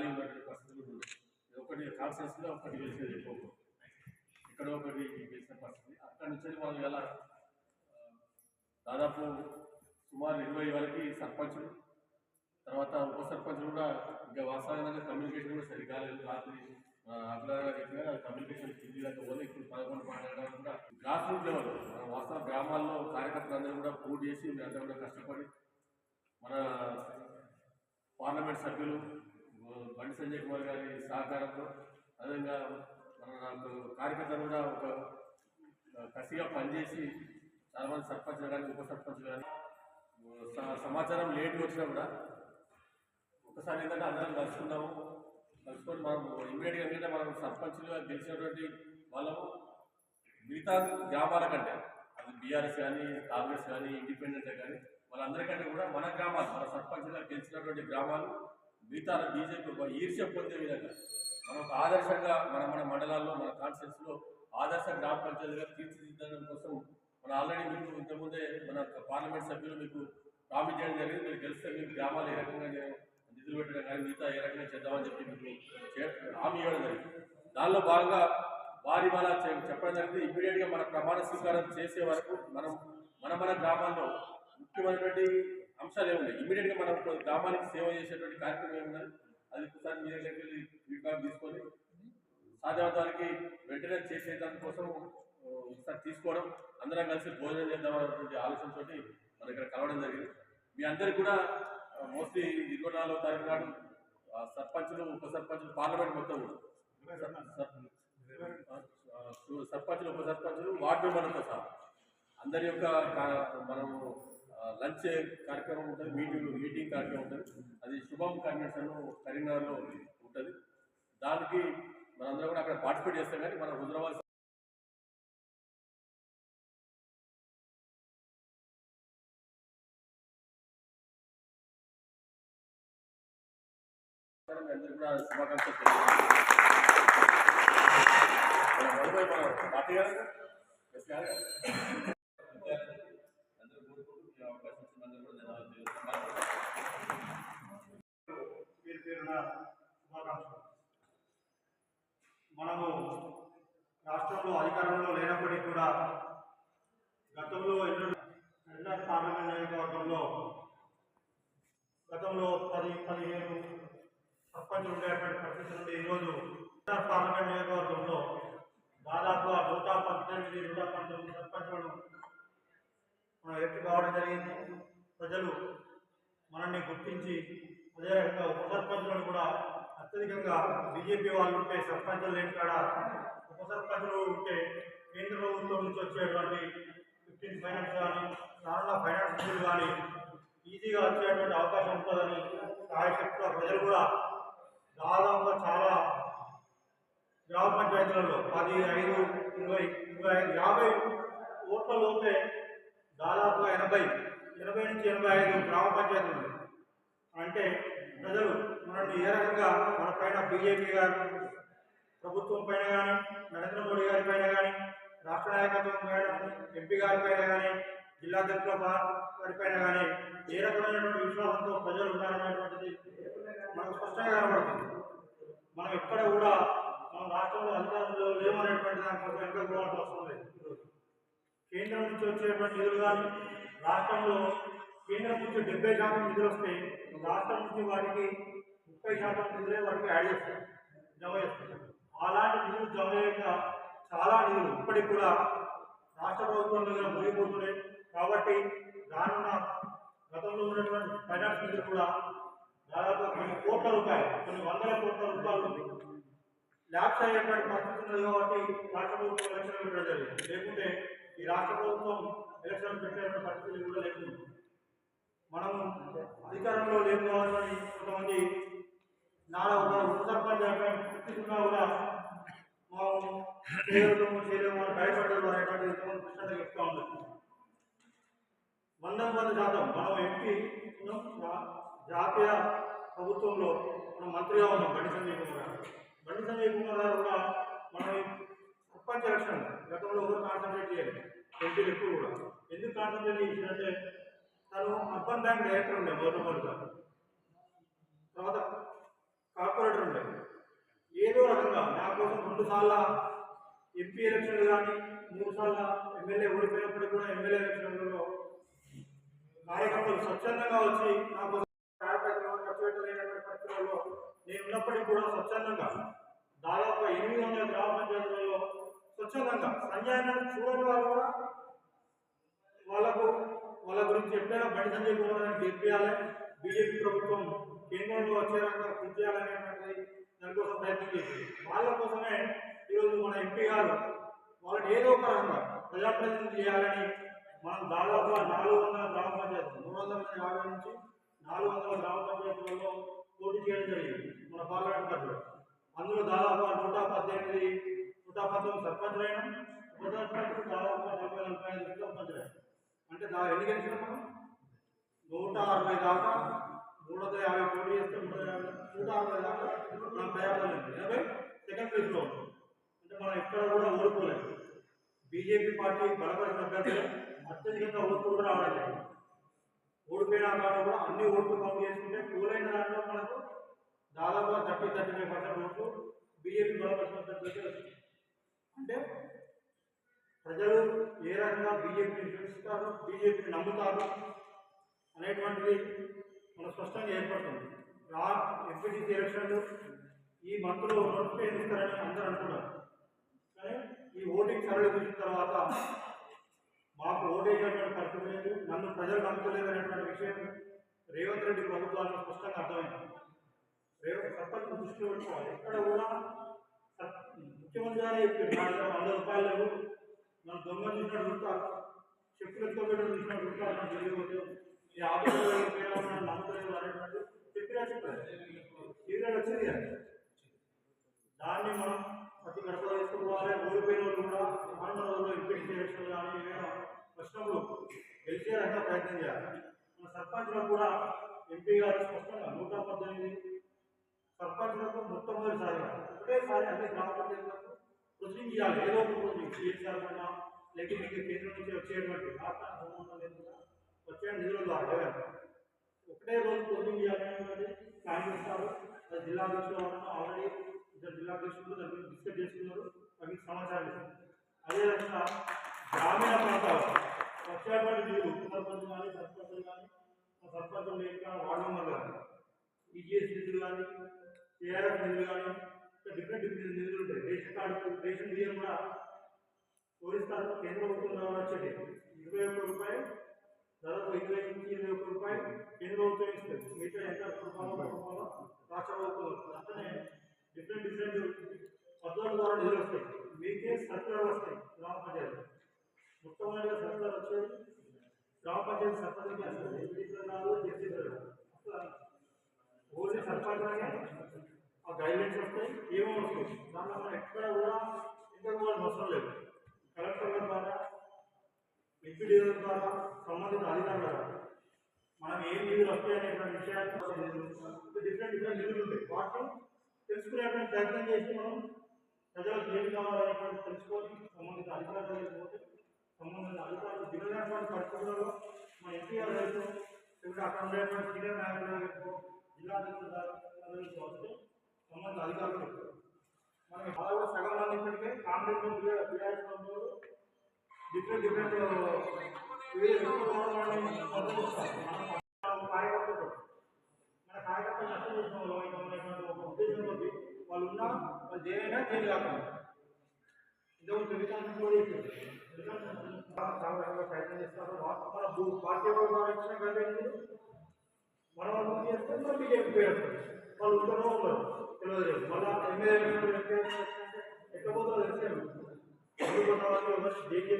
ఖాళీ ఉన్నటువంటి పరిస్థితులు ఉన్నాయి ఒకటి కాన్ఫరెన్స్లో ఒకటి గెలిచేది ఎక్కువ ఇక్కడ ఒకటి వేసిన పరిస్థితి. అక్కడి నుంచి వాళ్ళు ఎలా దాదాపు సుమారు ఇరవై వరకు సర్పంచులు తర్వాత ఉప సర్పంచులు కూడా ఇంకా వాస్తవంగా కమ్యూనికేషన్ కూడా సరిగా లేదు. రాత్రి ఆ, చెప్పినా కమ్యూనికేషన్ కింది దాకా పోతే ఇప్పుడు పదకొండు మాట్లాడడానికి కూడా గ్రాస్ రూట్ లెవెల్. మన వాస్తవ గ్రామాల్లో కార్యకర్తలందరూ కూడా పోటీ చేసి అందరూ కూడా కష్టపడి మన పార్లమెంట్ సభ్యులు బండి సంజయ్ కుమార్ గారి సహకారంతో అదేవిధంగా మన నాకు కార్యకర్తలు కూడా ఒక కసిగా పనిచేసి చాలా మంది కానీ ఉప సర్పంచ్ కానీ స- సమాచారం లేట్గా వచ్చినా కూడా ఒకసారి ఏంటంటే అందరం కలుసుకున్నాము కలుసుకొని మనం ఇమీడియట్గా ఏంటంటే మనం సర్పంచ్లుగా గెలిచినటువంటి వాళ్ళము. మిగతా గ్రామాల కంటే అది బీఆర్ఎస్ కానీ కాంగ్రెస్ కానీ ఇండిపెండెంట్ కానీ వాళ్ళందరికంటే కూడా మన గ్రామాలు మన సర్పంచ్గా గెలిచినటువంటి గ్రామాలు మిగతా బీజేపీ ఒక ఈర్ష్య పొందే విధంగా మనం ఒక ఆదర్శంగా మన మన మండలాల్లో మన కాన్స్టిట్యూన్స్లో ఆదర్శ గ్రామ పంచాయతీగా తీర్చిదిద్దడం కోసం మన ఆల్రెడీ మీకు ఇంతకుముందే మన పార్లమెంట్ సభ్యులు మీకు ప్రామిస్ చేయడం జరిగింది. మీరు గెలిస్తే మీకు గ్రామాలు ఏ రకంగా నిధులు పెట్టడం కానీ మిగతా ఏ రకంగా చేద్దామని చెప్పి మీకు చే- హామీ ఇవ్వడం జరిగింది. దానిలో భాగంగా వారి వాళ్ళ చెప్పడం జరిగింది. ఇమీడియట్గా మన ప్రమాణ స్వీకారం చేసే వరకు మనం మన మన గ్రామాల్లో ముఖ్యమైనటువంటి అంశాలు ఏమున్నాయి? ఇమీడియట్గా మనం గ్రామానికి సేవ చేసేటువంటి కార్యక్రమం ఏమున్నది అది ఒకసారి మీ దగ్గరికి వెళ్ళి ఫీడ్బ్యాక్ తీసుకొని సాధ్యవంతానికి వెంటనే చేసే దానికోసం ఒకసారి తీసుకోవడం అందరం కలిసి భోజనం చేద్దాం అనేటువంటి ఆలోచనతో మన ఇక్కడ కలవడం జరిగింది. మీ అందరికి కూడా మోస్ట్లీ ఇరవై నాలుగో తారీఖు నాడు ఆ, సర్పంచులు ఉప సర్పంచులు పార్లమెంట్ మొత్తం కూడా. సర్పంచులు ఉప సర్పంచులు వార్డు మెంబర్లతో సహా. అందరి యొక్క మనము లంచ్ కార్యక్రమం ఉంటుంది మీటింగ్ మీటింగ్ కార్యక్రమం ఉంటుంది. అది శుభం కన్వెన్షన్ కరీంనగర్లో ఉంటుంది. దానికి మనందరం కూడా అక్కడ పార్టిసిపేట్ చేస్తాం కానీ మన హుజరాబాద్ కూడా శుభాకాంక్షలు మన పార్టీ గారు ఎస్ గారు అందరూ కోరుకుంటూ ఈ అవకాశం ఇచ్చినందుకు కూడా ధన్యవాదాలు తెలుస్తున్నాను పేరు శుభాకాంక్షలు. మనము రాష్ట్రంలో అధికారంలో లేనప్పటికీ కూడా గతంలో ఎన్నో ఎన్నో పార్లమెంట్ నియోజకవర్గంలో గతంలో పది పదిహేను సర్పంచులు ఉండేటువంటి పరిస్థితి నుండి ఈరోజు ఎన్ఆర్ పార్లమెంట్ నియోజకవర్గంలో దాదాపుగా నూట పద్దెనిమిది నూట పంతొమ్మిది సర్పంచులను మనం ఎత్తు కావడం జరిగింది. ప్రజలు మనల్ని గుర్తించి అదేవిధంగా ఉప సర్పంచులను కూడా అత్యధికంగా బీజేపీ వాళ్ళు ఉంటే సర్పంచులు లేని కాడ ఉప సర్పంచులు ఉంటే కేంద్ర ప్రభుత్వం నుంచి వచ్చేటువంటి ఫిఫ్టీన్ ఫైనాన్స్ కానీ నాన్న ఫైనాన్స్ బిల్లు కానీ ఈజీగా వచ్చేటువంటి అవకాశం ఉంటుందని సాయశక్తిగా ప్రజలు కూడా దాదాపుగా చాలా గ్రామ పంచాయతీలలో పది ఐదు ఇరవై ఇరవై ఐదు యాభై ఓట్ల లోపే దాదాపుగా ఎనభై ఎనభై నుంచి ఎనభై ఐదు గ్రామ పంచాయతీలు అంటే ప్రజలు మనల్ని ఏ రకంగా మన పైన బీజేపీ గారు ప్రభుత్వం పైన కానీ నరేంద్ర మోడీ గారి పైన కానీ రాష్ట్ర నాయకత్వం పైన ఎంపీ గారి పైన కానీ జిల్లా అధ్యక్షుల వారి పైన కానీ ఏ రకమైనటువంటి విశ్వాసంతో ప్రజలు ఉన్నారనేటువంటిది మనకు స్పష్టంగా కనబడుతుంది. మనం ఎక్కడ కూడా మన రాష్ట్రంలో అధికారంలో లేవనేటువంటి దానికోసం వెనుక పోవాల్సి వస్తుంది లేదు. కేంద్రం నుంచి వచ్చేటువంటి నిధులు కానీ రాష్ట్రంలో కేంద్రం నుంచి డెబ్బై శాతం నిధులు వస్తే రాష్ట్రం నుంచి వాటికి ముప్పై శాతం నిధులే వాటికి యాడ్ చేస్తారు జమ చేస్తారు అలాంటి నిధులు జమ చేయక చాలా నిధులు ఇప్పటికి కూడా రాష్ట్ర ప్రభుత్వం దగ్గర మునిగిపోతున్నాయి. కాబట్టి రానున్న గతంలో ఉన్నటువంటి ఫైనాన్స్ నిధులు కూడా దాదాపు కొన్ని కోట్ల రూపాయలు కొన్ని వందల కోట్ల రూపాయలు ల్యాబ్స్ అయ్యేటువంటి పరిస్థితి ఉన్నది కాబట్టి రాష్ట్ర ప్రభుత్వం ఎలక్షన్ పెట్టడం జరిగింది. లేకుంటే ఈ రాష్ట్ర ప్రభుత్వం ఎలక్షన్ పెట్టేటువంటి పరిస్థితులు కూడా లేకుండా మనం అధికారంలో లేని కావాలని కొంతమంది నాలో ఒక ఉప గుర్తిస్తున్నా కూడా మనం చేయలేము చేయలేము అని భయపడ్డారు అనేటువంటి చెప్తా శాతం మనం ఎంపీ జాతీయ ప్రభుత్వంలో మనం మంత్రిగా ఉన్నాం బండి సంజయ్ కుమార్ గారు. బండి సంజయ్ కుమార్ గారు కూడా మనం ప్రపంచ సర్పంచ్ గతంలో కూడా కాన్సన్ట్రేట్ చేయాలి. ఎంపీలు ఎక్కువ కూడా. ఎందుకు కాన్సన్ట్రేట్ చేసిందంటే తను అర్బన్ బ్యాంక్ డైరెక్టర్ ఉండే మొదటి మొదటిగా తర్వాత కార్పొరేటర్ ఉండే. ఏదో రకంగా నా కోసం రెండు సార్ల ఎంపీ ఎలక్షన్లు కానీ మూడు సార్ల ఎమ్మెల్యే ఓడిపోయినప్పుడు కూడా ఎమ్మెల్యే ఎలక్షన్లలో కార్యకర్తలు స్వచ్ఛందంగా వచ్చి నా కోసం ఖర్చు పెట్టలేనటువంటి పరిస్థితుల్లో నేను ఉన్నప్పటికీ కూడా స్వచ్ఛందంగా దాదాపు ఎనిమిది వందల గ్రామ పంచాయతీలలో స్వచ్ఛందంగా సంజయ్ చూడని వాళ్ళు కూడా వాళ్ళకు వాళ్ళ గురించి ఎప్పుడైనా బండి సంజయ్ కుమార్ గారిని గెలిపించాలి బీజేపీ ప్రభుత్వం కేంద్రంలో వచ్చే రకంగా కృషి చేయాలనేటువంటిది దానికోసం ప్రయత్నం చేసింది. వాళ్ళ కోసమే ఈరోజు మన ఎంపీ గారు వాళ్ళని ఏదో ఒక రకంగా ప్రజాప్రతినిధి చేయాలని మనం దాదాపు నాలుగు వందల గ్రామ పంచాయతీలు మూడు వందల యాభై నుంచి నాలుగు వందల గ్రామ పంచాయతీలలో పోటీ చేయడం జరిగింది మన పార్లమెంట్ పరిధిలో. అందులో దాదాపు నూట పద్దెనిమిది నూట పంతొమ్మిది సర్పంచులైన ఉప సర్పంచులు దాదాపు నలభై నలభై ఐదు సర్పంచులైన అంటే దా ఎన్ని గెలిచినాం మనం నూట అరవై దాకా మూడు వందల యాభై పోటీ చేస్తే నూట నూట అరవై దాకా మన ప్రయాణం ఎనభై సెకండ్ ప్లేస్లో అంటే మనం ఎక్కడ కూడా ఓడిపోలేదు. బీజేపీ పార్టీ బలపరిచిన అభ్యర్థులు అత్యధికంగా ఓట్లు కూడా రావడం జరిగింది ఓడిపోయినా కాడ కూడా అన్ని ఓట్లు కౌంట్ చేసుకుంటే పోలైన దాంట్లో మనకు దాదాపుగా థర్టీ థర్టీ ఫైవ్ పర్సెంట్ ఓట్లు బీజేపీ బలపరిచిన అభ్యర్థులకే అంటే ప్రజలు ఏ రకంగా బీజేపీని విశ్వసిస్తారు బీజేపీని నమ్ముతారు అనేటువంటిది మన స్పష్టంగా ఏర్పడుతుంది. రా ఎంపీటీసీ ఎలక్షన్లు ఈ మంత్రులు నోటిఫికేషన్ ఇస్తారని అందరూ అంటున్నారు కానీ ఈ ఓటింగ్ సరళి చూసిన తర్వాత మాకు ఓటేసేటువంటి పరిస్థితి లేదు నన్ను ప్రజలు నమ్ముతలేదు అనేటువంటి విషయం రేవంత్ రెడ్డి ప్రభుత్వానికి స్పష్టంగా అర్థమైంది. రేవంత్ సర్పంచ్ దృష్టిలో పెట్టుకోవాలి. ఎక్కడ కూడా ముఖ్యమంత్రి గారే చెప్పారు వంద రూపాయలు లేవు నన్ను దొంగ చూసినట్టు చూస్తారు చెప్పులు ఎత్తుకోబెట్టడం చూసినట్టు చూస్తారు నాకు తెలియకపోతే ఈ ఆఫీసులో వెళ్ళిపోయినా నమ్ముతలేదు అనేటువంటి చెప్పినా చెప్పారు సీరియల్ వచ్చింది దాన్ని మనం ప్రతి గడప వేసుకోవాలి ఓడిపోయిన వాళ్ళు కూడా రానున్న రోజుల్లో ఎంపీటీ ఎలక్షన్ కానీ ఏమైనా వచ్చినప్పుడు గెలిచే రకంగా ప్రయత్నం చేయాలి. మన సర్పంచ్లో కూడా ఎంపీ గారు స్పష్టంగా నూట పద్దెనిమిది సర్పంచ్లకు మొట్టమొదటిసారిగా ఒకటేసారి అన్ని గ్రామ పంచాయతీలకు ప్రొసీడింగ్ చేయాలి ఏదో ఒక ప్రొసీడింగ్ సిఎస్ఆర్ కన్నా లేకపోతే మీకు కేంద్రం నుంచి వచ్చేటువంటి రాష్ట్ర సంబంధం లేకుండా వచ్చే నిధుల ద్వారా ఏదైనా ఒకటే రోజు ప్రొసీడింగ్ చేయాలనేటువంటి ప్లాన్ చేస్తారు అది జిల్లా అధ్యక్షులు వాళ్ళను ఆల్రెడీ ఇద్దరు జిల్లా అధ్యక్షులు దాని గురించి డిస్కస్ చేస్తున్నారు అవి సమాచారం ఇస్తారు అదే రకంగా గ్రామీణ ప్రాంతాలు వచ్చేటువంటి నిధులు సర్పంచ్ కానీ సర్పంచులు కానీ సర్పంచులు లేక వార్డు మెంబర్లు కానీ ఈజీఎస్ నిధులు కానీ ఏఆర్ఎఫ్ నిధులు కానీ ఇంకా డిఫరెంట్ డిఫరెంట్ నిధులు ఉంటాయి రేషన్ కార్డు రేషన్ బియ్యం కూడా ఓడిస్తారు కేంద్ర ప్రభుత్వం ద్వారా వచ్చేది ఇరవై ఒక్క రూపాయలు దాదాపు ఇరవై నుంచి ఇరవై ఒక్క రూపాయలు కేంద్ర ప్రభుత్వం ఇస్తుంది మిగతా ఎంత రూపాయలు రూపాయలు రాష్ట్ర ప్రభుత్వం వస్తుంది అట్లనే డిఫరెంట్ డిఫరెంట్ పద్ధతుల ద్వారా నిధులు వస్తాయి మీకే సర్కులర్ వస్తాయి గ్రామ పంచాయతీ మొట్టమొదటిగా సర్కులర్ వచ్చేది గ్రామ పంచాయతీ సర్పంచ్కి వస్తుంది ఎంపీసీలు కాదు జడ్సీలు కాదు అసలు ఓన్లీ సర్పంచ్లకే ఆ గైడ్లైన్స్ వస్తాయి ఏమో వస్తాయి దాంట్లో మనం ఎక్కడ కూడా ఇంకా అవసరం లేదు. కలెక్టర్ల ద్వారా ఎంపీడీల ద్వారా సంబంధిత అధికారుల ద్వారా. మనం ఏం నిధులు వస్తాయి అనేటువంటి విషయాన్ని డిఫరెంట్ డిఫరెంట్ నిధులు ఉంటాయి. వాటిని తెలుసుకునేటువంటి ప్రయత్నం చేసి మనం ప్రజలకు ఏం కావాలనేటువంటి తెలుసుకొని సంబంధిత అధికారుల దగ్గరికి పోతే సంబంధిత అధికారులు దిగినటువంటి పరిస్థితులలో మన ఎంపీ గారు ఇక్కడ అక్కడ ఉండేటువంటి సీనియర్ నాయకులు జిల్లా అధికారులు సంబంధిత అధికారులు చెప్తారు మనకి బాగా సగం మంది ఇప్పటికే కాంగ్రెస్ బీఆర్ఎస్ డిఫరెంట్ డిఫరెంట్ వివిధ మద్దతు ఇస్తారు మన కార్యకర్తలు మన కార్యకర్తలు నష్టం చేసిన వాళ్ళు అనేటువంటి ఒక ఉద్దేశంతో వాళ్ళు ఉన్నా వాళ్ళు దేనైనా దేని కాకుండా ఇంతకు తెలుగుతాను కూడా చెప్పారు. చాలా రకంగా ప్రయత్నం చేస్తారు వా- మన భూ- పార్టీ వాళ్ళు ద్వారా ఇచ్చిన గవర్నమెంట్ మనం అభివృద్ధి చేస్తే మన బీజేపీ పేరు వాళ్ళు ఉంటారో ఉండరు తెలియదు మళ్ళీ ఎమ్మెల్యే ఎక్కడ పోతుందో తెలిసేది అందుకున్న వాళ్ళు ఎవరు దేని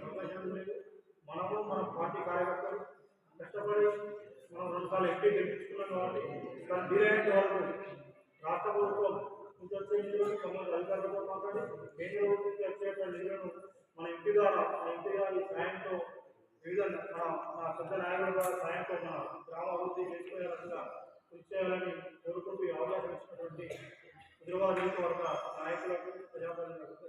అవకాశం లేదు మనము మన పార్టీ కార్యకర్తలు కష్టపడి మనం రెండు సార్లు ఎంపీ గెలిపించుకున్నాం కాబట్టి దాని వీలైనంత వరకు రాష్ట్ర ప్రభుత్వం నుంచి వచ్చే నిధులను సంబంధిత అధికారులతో మాట్లాడి కేంద్ర ప్రభుత్వం నుంచి వచ్చేటువంటి నిధులను మన ఎంపీ ద్వారా మన ఎంపీ గారి సాయంతో వివిధ మన మన పెద్ద నాయకుల ద్వారా సాయంతో మన గ్రామ అభివృద్ధి చేసుకునే రకంగా కృషి చేయాలని కోరుకుంటూ అవకాశం ఇచ్చినటువంటి హైదరాబాద్ నియోజకవర్గ నాయకులకు ప్రజాప్రతినిధులకు